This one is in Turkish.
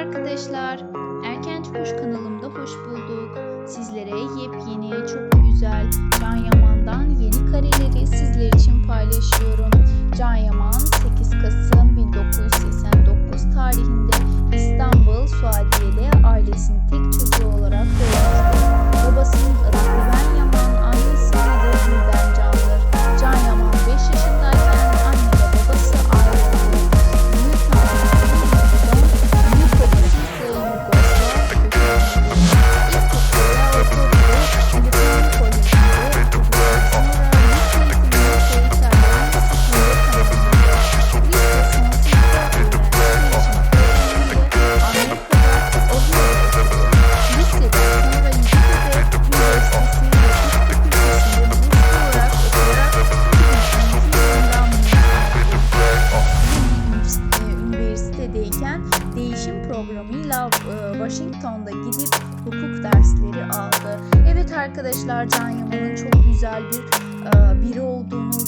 arkadaşlar. Erkenci Kuş kanalımda hoş bulduk. Sizlere yepyeni, çok güzel Can Yaman'dan yeni kareleri sizler için paylaşıyorum. Can Yaman 8 Kasım 1989 Üniversitedeyken değişim programıyla e, Washington'da gidip hukuk dersleri aldı. Evet arkadaşlar Can Yaman'ın çok güzel bir e, biri olduğunu